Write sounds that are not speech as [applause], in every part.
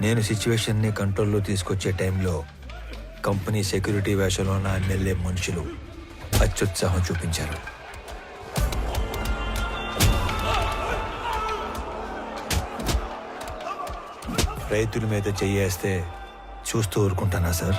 నేను సిచ్యువేషన్ని కంట్రోల్లో తీసుకొచ్చే టైంలో కంపెనీ సెక్యూరిటీ వేషంలో నా ఎమ్మెల్యే మనుషులు అత్యుత్సాహం చూపించారు. రైతుల మీద చెయ్యేస్తే చూస్తూ ఊరుకుంటానా సార్?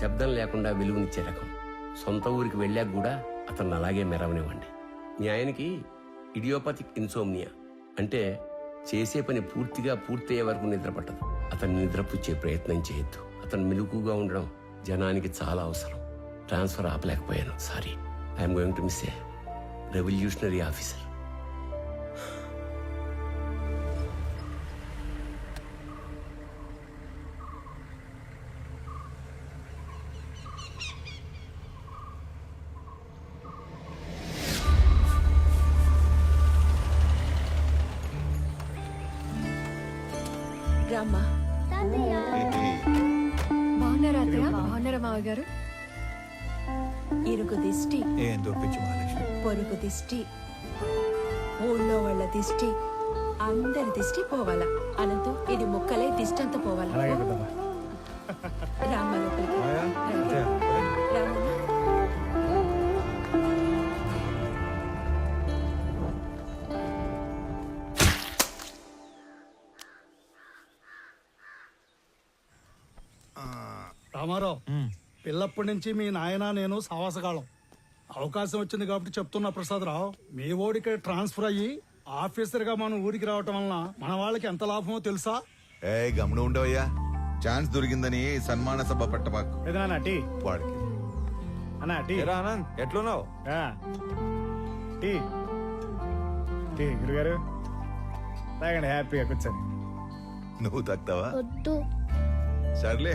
శబ్దం లేకుండా వెలుగునిచ్చే రకం. సొంత ఊరికి వెళ్ళాక కూడా అతను అలాగే మెరవనివ్వండి. మీ ఆయనకి ఇడియోపతిక్ ఇన్సోమ్నియా అంటే చేసే పని పూర్తిగా పూర్తయ్యే వరకు నిద్ర పట్టదు. అతన్ని నిద్రపుచ్చే ప్రయత్నం చేయొద్దు. అతను మెలుకుగా ఉండడం జనానికి చాలా అవసరం. Transfer ఆపలేకపోయాను. Sorry. I'm going to miss a revolutionary officer. రామ్మా బాగున్నారా అత్తయ్య? బాగున్నారా మావయ్య గారు? ఇరుగు దిష్టి. ఏం దొప్పించు మహాలక్ష్మి? పొరుగు దిష్టి. ఊళ్ళో వాళ్ళ దిష్టి. అందరి దిష్టి పోవాలా? అనంతం ఇది ముక్కలే దిష్టి అంతా పోవాలా? అలాగే పెద్దమ్మా రామారావు పిల్లప్పటి నుంచి మీ నాయన నేను సావాసగాళం అవకాశం వచ్చింది కాబట్టి చెప్తున్నా ప్రసాదరావు మీ ఓడికి ట్రాన్స్ఫర్ అయ్యి ఆఫీసర్గా మనం ఊరికి రావటం వలన మన వాళ్ళకి ఎంత లాభమో తెలుసా? ఏ గమన ఉండవయ్యా ఛాన్స్ దొరికిందని సన్మాన సభ పట్టబాకు టీ? వాడికి. అన్నా టీ? ఆనంద్ ఎట్లున్నావు? ఆ. టీ? టీ గురుగారు. తాగండి హ్యాపీగా కూర్చొని నువ్వు తక్కువా వద్దు. సర్లే.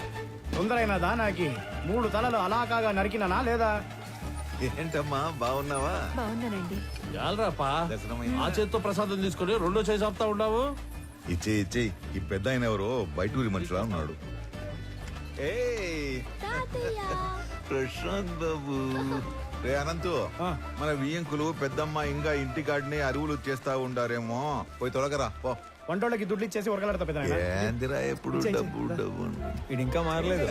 తొందరైనదా నాకి మూడు తలలు అలాకాగా నరికినానా లేదా? ఏంటమ్మా బాగున్నావా? బాగున్నానండి. యాలరాపా దర్శనమైందా? ఆ చేత్తో ప్రసాదం తీసుకొని రెండో చేసి ఆపుతా ఉన్నావు? ఇచ్చే ఇచ్చే ఈ పెద్ద ఆయన ఎవరో బయట ఊరి మనిషిలా ఉన్నాడు. ఏయ్, ప్రశాంత్ బాబు. రే అనంతు మన వియ్యంకులు పెద్దమ్మ ఇంకా ఇంటి కాడిని అరువులు చేస్తా ఉండారేమో. పోయి తొలగరా పో. వంటోళ్ళకి దుడ్లు ఇచ్చేసి ఉరకలాడతా పెద్ద ఏందిరా ఎప్పుడు డబ్బు డబ్బు ఇది ఇంకా మారలేదు.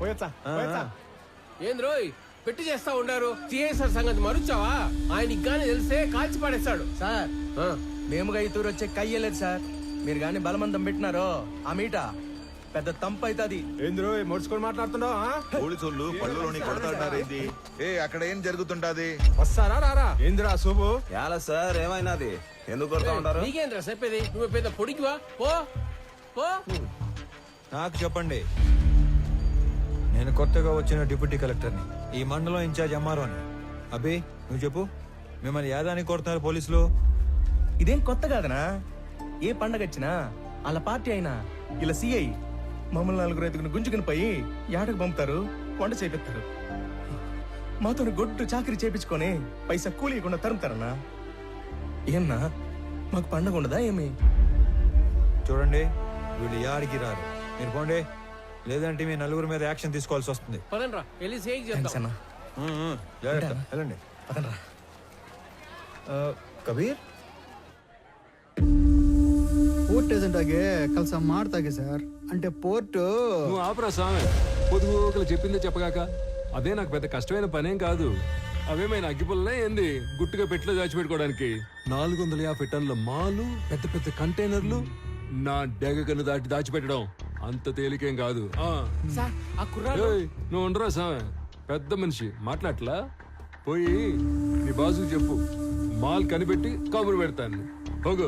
పోయొచ్చా పోయొచ్చా? ఏంది రోయ్ పెట్టి చేస్తా ఉండారు. సిఐసార్ సంగతి మరుచావా? ఆయన ఇగ్గానే తెలిస్తే కాల్చి పడేస్తాడు. సార్ మేముగా ఈ తూరు వచ్చే కయ్యలేదు సార్. మీరు గాని బలమందం పెట్టినారో ఆ మీట? పెద్ద తంపు అవుతుంది ఏంద్రో మొడుచుకొని మాట్లాడుతున్నావు? పోలీసులు పళ్ళులోని కొడతాడారేంది ఏ అక్కడ ఏం జరుగుతుంటాది? వస్తారా రారా? ఏందిరా శుభు? ఎలా సార్ ఏమైనాది? ఎందుకు కొడతా ఉంటారు? నీకేంద్రా చెప్పేది? నువ్వు పెద్ద పొడికివా? పో పో. నాకు చెప్పండి. నేను కొత్తగా వచ్చిన డిప్యూటీ కలెక్టర్ని ఈ మండలం ఇన్ఛార్జ్ ఎంఆర్ఓని. అభి నువ్వు చెప్పు. మిమ్మల్ని యాదానికి కొడుతున్నారు పోలీసులు. ఇదేం కొత్త కాదనా? ఏ పండగ వచ్చినా వాళ్ళ పార్టీ అయినా ఇలా సిఐ మమ్మల్ని నలుగురు ఐదుగురు గుంజుకుని పోయి ఏడకు పంపుతారు? వంట చేపిస్తారు. మాతో గొడ్డు చాకరీ చేపించుకొని పైసా కూలీయకుండా తరుముతారన్నా? ఏమన్నా మాకు పండగ ఉండదా ఏమి? చూడండి వీళ్ళు యాడికి రారు. మీరు పోండి. లేదంటే మీ నలుగురు మీద యాక్షన్ తీసుకోవాల్సి వస్తుంది. కబీర్? ಪೋರ್ಟ್ ಏಜೆಂಟ್ ಆಗಿ ಕೆಲಸ ಮಾಡ್ತಾಗೆ ಸರ್ అంటే పోర్టు నువ్వు ఆపరా స్వామి పొదుగుకలు చెప్పిందే చెప్పగాక అదే నాకు పెద్ద కష్టమైన పనేం కాదు అవేమైనా అగ్గిపుల్లనే ఏంది గుట్టుగా పెట్టిలో దాచిపెట్టుకోవడానికి నాలుగు వందల యాభై టన్నుల మాలు పెద్ద పెద్ద కంటైనర్లు నా డెగకను దాటి దాచిపెట్టడం అంత తేలికేం కాదు ఆ. సార్ ఆ కుర్రాడు ఏయ్, నువ్వు ఉండరా స్వామి పెద్ద మనిషి మాట్లాడలా పోయి నీ బాసుకు చెప్పు మాల్ కనిపెట్టి కబురు పెడతాను ಹೋಗು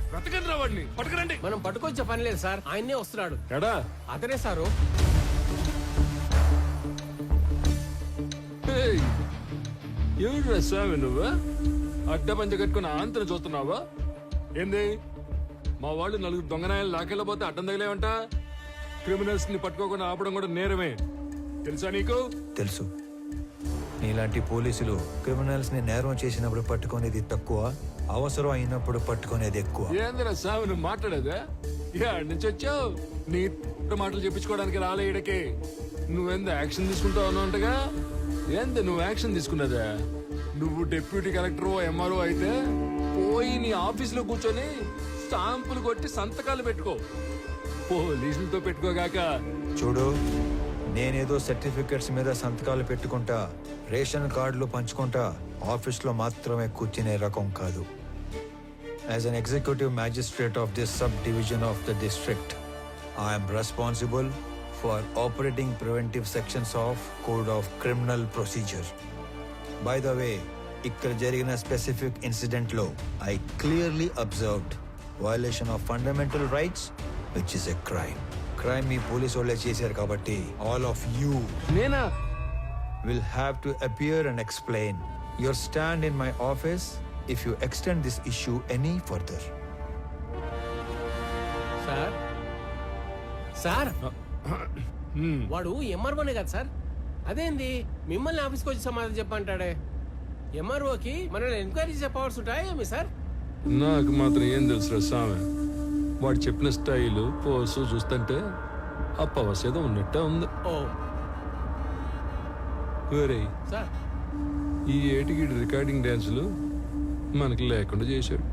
బ్రతకండి రా వాడిని. పట్టుకురండి. మనం పట్టుకొచ్చే పని లేదు సార్. ఆయన్నే వస్తున్నాడు. ఎడా? అతనే సారు. ఏయ్, ఎవడ్రా స్వామి నువ్వు? అడ్డ పంచ కట్టుకుని ఆంతను చూస్తున్నావా? ఏంది? మా వాళ్ళు నలుగురు దొంగనాయాలు లాకెళ్ళబోతే అడ్డం తగిలేవంట? క్రిమినల్స్ని పట్టుకోకుండా ఆపడం కూడా నేరమే. తెలుసా నీకు? తెలుసు. నీలాంటి పోలీసులు క్రిమినల్స్ని నేరం చేసినప్పుడు పట్టుకునేది తక్కువ. అవసరం అయినప్పుడు పట్టుకునేది ఎక్కువ. ఏందిరా సామి నువ్వు మాట్లాడేదా? ఏడు నుంచి వచ్చావు. నీ మాటలు చెప్పించుకోవడానికి రాలే ఈడకి. నువ్వెంత యాక్షన్ తీసుకుంటావు అన్నట్టుగా? ఏంది నువ్వు యాక్షన్ తీసుకున్నదా? నువ్వు డిప్యూటీ కలెక్టర్ ఎంఆర్ఓ అయితే పోయి నీ ఆఫీసులో కూర్చొని స్టాంపులు కొట్టి సంతకాలు పెట్టుకో. పోలీసులతో పెట్టుకోగాక చూడు నేనేదో సర్టిఫికెట్స్ మీద సంతకాలు పెట్టుకుంటా రేషన్ కార్డులు పంచుకుంటా ఆఫీస్లో మాత్రమే కూర్చునే రకం కాదు. As an executive magistrate of this subdivision of the district I'm responsible for operating preventive sections of code of criminal procedure by the way ఇక్కడ జరిగిన specific ఇన్సిడెంట్లో I clearly observed violation of fundamental rights which is a crime crime me police వాళ్ళే చేశారు కాబట్టి all of you నేనా? Will have to appear and explain your stand in my office if you extend this issue any further sir? Sir? [clears throat] వాడు ఎంఆర్ఓనే కదా sir? అదేంది? మిమ్మల్ని ఆఫీస్కి వచ్చి సమాధానం చెప్పంటాడే ఎంఆర్ఓకి మనల్ని ఎంక్వైరీ చేసే పవర్స్ ఉంటాయా ఏమి సార్? నాకు మాత్రం ఏం తెలుసు స్వామి వాడు చెప్పిన స్టైలు పోసు చూస్తుంటే ఆ పవర్స్ ఏదో ఉన్నట్టే ఉంది. ఓ. వేరే సార్. ఈ ఏటికి రికార్డింగ్ డ్యాన్సులు మనకి లేకుండా చేశాడు